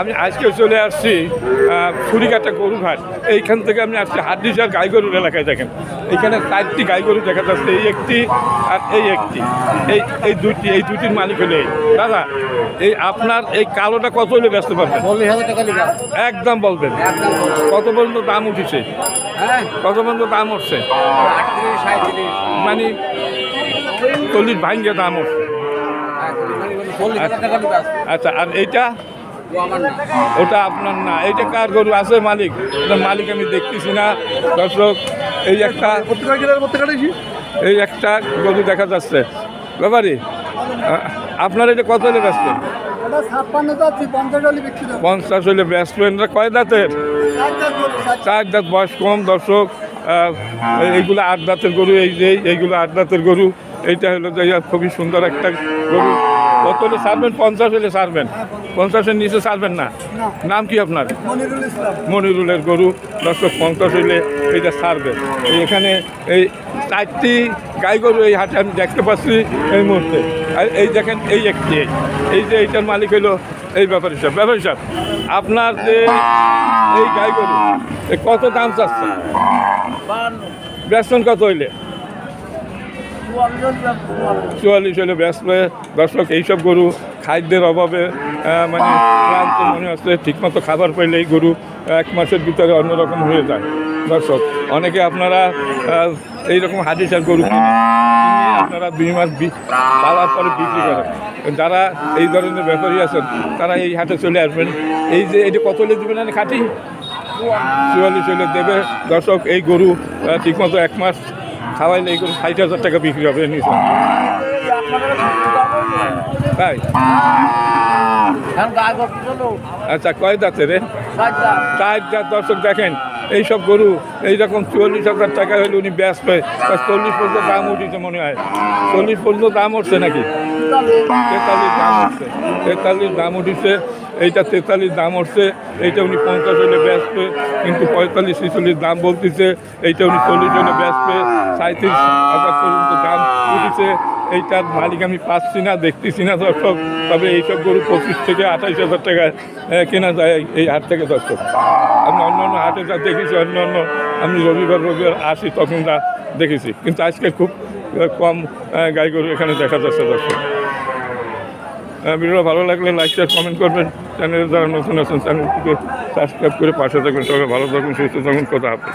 আমি আজকে চলে আসছি ফুরিকাটা গরুঘাট। এইখান থেকে আমি আসছি হাড্ডিসার গাই গরুর এলাকায় দেখেন। এইখানে চারটি গাই গরু দেখা যাচ্ছে এই একটি আর এই একটি। এই এই দুটি এই দুটির মালিক হলে দাদা এই আপনার এই কালোটা কত হলে ব্যস্ত পারবেন একদম বলবেন। কত পর্যন্ত দাম উঠেছে? হ্যাঁ। কত পর্যন্ত দাম উঠছে? মানে চল্লিশ ভাঙ্গে দাম উঠছে। নিবা আচ্ছা আর এইটা? ওটা আপনার না, এইটা কার গরু? আছে মালিক মালিক আমি দেখতেছি না। দর্শক, এই একটা এই একটা গরু দেখা যাচ্ছে। ব্যাপারি আপনার এটা কত হলে ব্যস্ত? পঞ্চাশ হলে ব্যস্ত। কয় দাঁতের। চার দাঁত বয়স কম, দর্শক। এইগুলো আট দাঁতের গরু, এই যে, এইগুলো আট দাঁতের গরু। এইটা হলো যে খুবই সুন্দর একটা গরু। কত হলে ছাড়বেন? পঞ্চাশ হলে ছাড়বেন। পঞ্চাশের নিচে ছাড়বেন না। নাম কি আপনার? মনিরুলের গরু। দর্শক পঞ্চাশ হইলে এইটা ছাড়বে এই এখানে এই চারটি গাই গরু এই হাটে আমি দেখতে পাচ্ছি এই মুহূর্তে। আর এই দেখেন এই একটি। এই। যে এইটার মালিক হইল এই ব্যাপারী সাহেব। ব্যাপারী সাহেব আপনার যে এই গাই গরু কত দাম চাচ্ছে বেতন কত হইলে? চুয়াল্লিশ হলে ব্যস্ত দর্শক, এইসব গরু খাদ্যের অভাবে মানে ক্লান্ত মনে হচ্ছে, ঠিকমতো খাবার পাইলে এই গরু এক মাসের ভিতরে অন্যরকম হয়ে যায়। দর্শক, অনেকে আপনারা এইরকম হাদিসার গরু আপনারা দুই মাস পালার পরে বিক্রি করেন। যারা এই ধরনের ব্যাপারী আছেন, তারা এই হাটে চলে আসবেন। এই যে এটা কত হলে দেবেন খাটি? চুয়াল্লিশ হলে দেবে। দর্শক, এই গরু ঠিকমতো এক মাস খাওয়াইলে এই গরু ষাট হাজার টাকা বিক্রি হবে নিশ্চয় তাই এখন গায়ে করতে চলো আচ্ছা কয় দাঁতে রে? ষাটটা চার দাঁত। দর্শক দেখেন এইসব গরু এইরকম চুয়াল্লিশ হাজার টাকা হলে উনি ব্যস্ত হয়। চল্লিশ পর্যন্ত দাম উঠেছে মনে হয়। চল্লিশ পর্যন্ত দাম উঠছে নাকি? তেতাল্লিশ দাম উঠছে। তেতাল্লিশ দাম উঠেছে। এইটা তেতাল্লিশ দাম উঠছে। এইটা উনি পঞ্চাশ হলে ব্যস্ত কিন্তু পঁয়তাল্লিশ ছিচল্লিশ দাম বলতেছে। এইটা উনি চল্লিশ হলে ব্যস্ত সাঁত্রিশ হাজার পর্যন্ত দাম এইটার মালিক আমি পাচ্ছি না দেখতেছি না দর্শক। তবে এইসব গরু পঁচিশ থেকে আঠাইশ হাজার টাকা কেনা যায় এই হাট থেকে দর্শক। আমি অন্য অন্য হাটে যা দেখেছি অন্য অন্য আমি রবিবার রবিবার আসি তখন যা দেখেছি। কিন্তু আজকে খুব কম গাই গরু এখানে দেখা যাচ্ছে দর্শক। আহ, ভিডিওটা ভালো লাগলে লাইক শেয়ার কমেন্ট করবেন। চ্যানেলে যারা নতুন আছেন চ্যানেলটিকে সাবস্ক্রাইব করে পাশে থাকবেন। সবাই ভালো থাকবেন সুস্থ থাকুন কথা হাফেজ